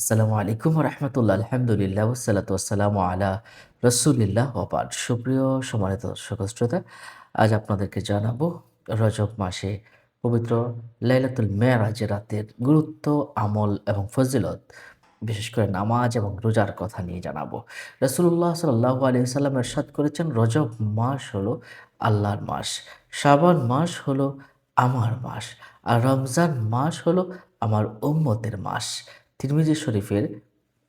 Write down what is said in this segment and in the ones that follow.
আসসালামু আলাইকুম রহমতুল্লাহ আলহামদুলিল্লাহ ওসালাত ওয়াসালামু আলা রসুলিল্লাহ ওবাদ সুপ্রিয় সম্মানিত দর্শক শ্রোতা, আজ আপনাদেরকে জানাব রজব মাসে পবিত্র লাইলাতুল মেয়ারাজ রাতের গুরুত্ব, আমল এবং ফজিলত, বিশেষ করে নামাজ এবং রোজার কথা নিয়ে জানাব। রসুল্লাহ সাল্লাহ আলি সাল্লাম এরশাদ করেছেন, রজব মাস হলো আল্লাহর মাস শ্রাবণ মাস হলো আমার মাস, আর রমজান মাস হলো আমার উম্মতের মাস। তিরমিজি শরীফের,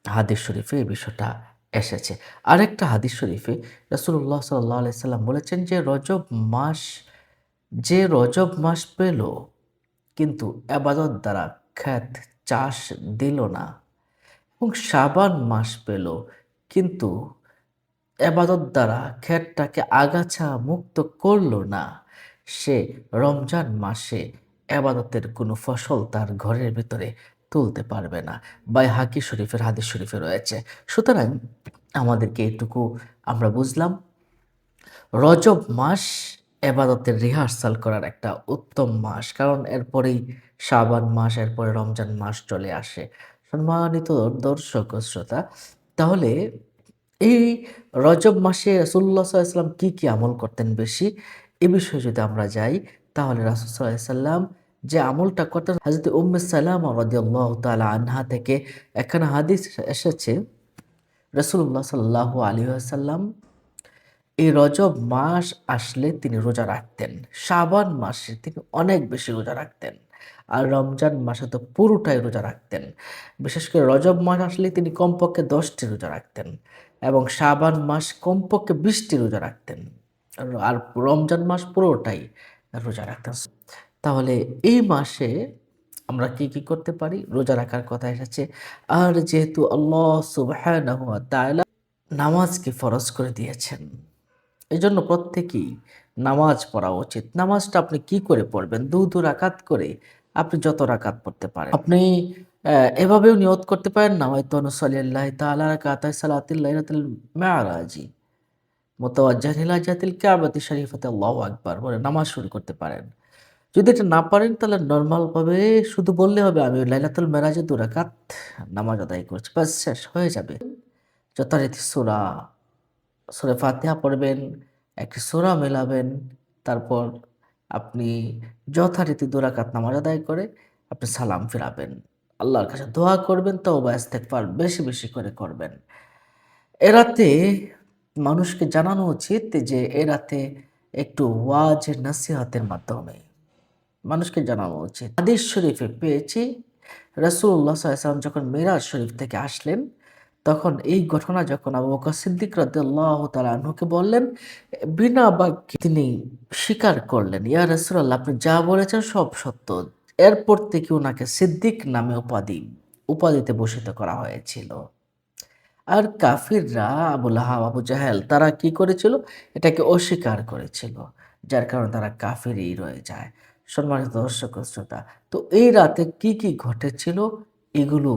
হাদিস শরীফে এই বিষয়টা এসেছে। আরেকটা হাদিস শরীফে রসুল্লাহ সাল্লাহ সাল্লাম বলেছেন যে, রজব মাস, যে রজব মাস পেল, কিন্তু আবাদত দ্বারা খ্যাত চাষ দিল না। এবং সাবান মাস পেল, কিন্তু এবাদত দ্বারা ক্ষেতটাকে আগাছা মুক্ত করল না। সে রমজান মাসে এবাদতের কোনো ফসল তার ঘরের ভিতরে তুলতে পারবে না। বাই হাকি শরীফের হাদিস শরীফে রয়েছে। সুতরাং আমাদেরকে এটুকু আমরা বুঝলাম, রজব মাস এবাদতের রিহার্সাল করার একটা উত্তম মাস, কারণ এরপরেই শাবান মাস, এরপরে রমজান মাস চলে আসে। সম্মানিত দর্শক শ্রোতা, তাহলে এই রজব মাসে রাসুল্লাহ সাল্লাম কি কি আমল করতেন বেশি? এ বিষয়ে যদি আমরা যাই, তাহলে রাসুল সাল্লাম যে আমলটা করতেন হাজরত উম্মে সালাম রদিয়াল্লাহ তালা আনহা থেকে এখানে হাদিস এসেছে রসুল্লাহ সাল্লাহ আলী আসাল্লাম এই রজব মাস আসলে তিনি রোজা রাখতেন, শাবান মাসে তিনি অনেক বেশি রোজা রাখতেন আর রমজান মাসে তো পুরোটাই রোজা রাখতেন। বিশেষ করে রজব মাস আসলে তিনি কমপক্ষে দশটি রোজা রাখতেন এবং শাবান মাস কমপক্ষে বিশটি রোজা রাখতেন। আর রমজান মাস পুরোটাই রোজা রাখতেন। তাহলে এই মাসে আমরা কি কি করতে পারি? রোজা রাখার কথা এসেছে। আর যেহেতু আল্লাহ তাআলা নামাজকে ফরজ করে দিয়েছেন এই জন্য প্রত্যেকেই নামাজ পড়া উচিত। নামাজটা আপনি কি করে পড়বেন? দু দু রাকাত করে আপনি যত রাকাত পড়তে পারেন। আপনি এভাবেও নিয়ত করতে পারেন না, হয়তো নসলিল্লাহ তাআলা রাকাতাই সালাতিল লাইলাতুল মেয়ারাজি মোতাওয়াজ্জাহ ইলা জাতিল কাবাতি শরীফাতে আল্লাহু আকবার বলে নামাজ শুরু করতে পারেন। যদি এটা না পারেন, তাহলে নর্মালভাবে শুধু বললে হবে, আমি লাইলাতুল মেরাজে দু রাকাত নামাজ আদায় করছি। বাস শেষ, হয়ে যাবে। যথারীতি সোরা, সুরে ফাতিহা পড়বেন, একটি সোরা মেলাবেন, তারপর আপনি যথারীতি দু রাকাত নামাজ আদায় করে আপনি সালাম ফেরাবেন। আল্লাহর কাছে দোয়া করবেন তো ইস্তেগফার বেশি বেশি করে করবেন। এরাতে মানুষকে জানানো উচিত যে এরাতে একটু ওয়াজ নাসিহাতের মাধ্যমে মানুষকে জানানো উচিত হাদিস শরীফে পেয়েছি। রাসূলুল্লাহ সাল্লাল্লাহু যখন মিরাজ শরীফ থেকে আসলেন, তখন এই ঘটনা যখন আবু বকর সিদ্দিক রাদিয়াল্লাহু তাআলা আনহুকে বললেন, বিনা বাক্যে তিনি স্বীকার করলেন, ইয়া রাসূলুল্লাহ, আপনি যা বলেছেন সব সত্য। এরপর থেকে ওনাকে সিদ্দিক নামে উপাধি, উপাধিতে ভূষিত করা হয়েছিল। আর কাফিররা আবুল আহাব আবু জাহেল, তারা কি করেছিল? এটাকে অস্বীকার করেছিল, যার কারণে তারা কাফিরই রয়ে যায়। সম্মানিত দর্শক শ্রোতা, তো এই রাতে কি কি ঘটেছিল? এগুলো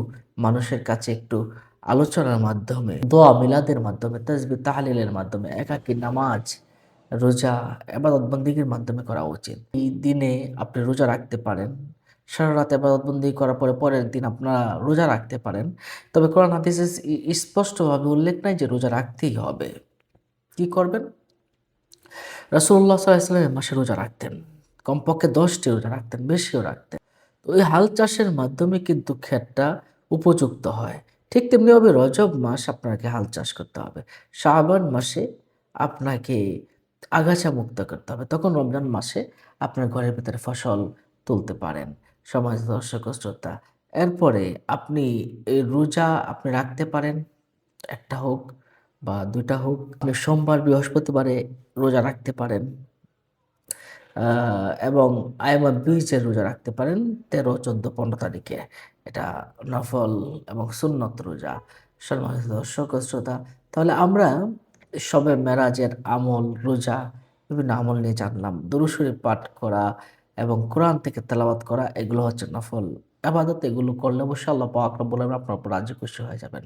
মানুষের কাছে একটু আলোচনার মাধ্যমে, দোয়া মিলাদের মাধ্যমে তসবি তাহলিলের মাধ্যমে, একাকী নামাজ, রোজা এবাদত বন্দিগির মাধ্যমে করা উচিত। এই দিনে আপনি রোজা রাখতে পারেন। সারা রাত এবাদতবন্দি করার পরে পরের দিন আপনারা রোজা রাখতে পারেন। তবে কোরআন হাদিসে স্পষ্টভাবে উল্লেখ নাই যে রোজা রাখতেই হবে। কি করবেন? রাসূলুল্লাহ সাল্লাল্লাহু আলাইহি মাসে রোজা রাখতেন। কমপক্ষে দশটি রোজা রাখতেন, বেশিও রাখতেন। তো ওই হাল চাষের মাধ্যমে কিন্তু ক্ষেতটা উপযুক্ত হয়। ঠিক তেমনিভাবে রজব মাস আপনাকে হাল চাষ করতে হবে। শাবান মাসে আপনাকে আগাছা মুক্ত করতে হবে। তখন রমজান মাসে আপনার ঘরের ভিতরে ফসল তুলতে পারেন। সমাজ দর্শক শ্রোতা, এরপরে আপনি এই রোজা আপনি রাখতে পারেন। একটা হোক বা দুইটা হোক আপনি সোমবার বৃহস্পতিবারে রোজা রাখতে পারেন। এবং আইমা বীজের রোজা রাখতে পারেন, তেরো, চোদ্দ, পনেরো তারিখে। এটা নফল এবং সুন্নত রোজা। সম্মানিত দর্শক শ্রোতা, তাহলে আমরা সবে মেরাজের আমল, রোজা, বিভিন্ন আমল নিয়ে জানলাম। দুরুশরী পাঠ করা এবং কোরআন থেকে তেলাওয়াত করা, এগুলো হচ্ছে নফল। আবাদত এগুলো করলে অবশ্যই আল্লাহ পাক রব্বুল আপনার উপর খুশি হয়ে যাবেন।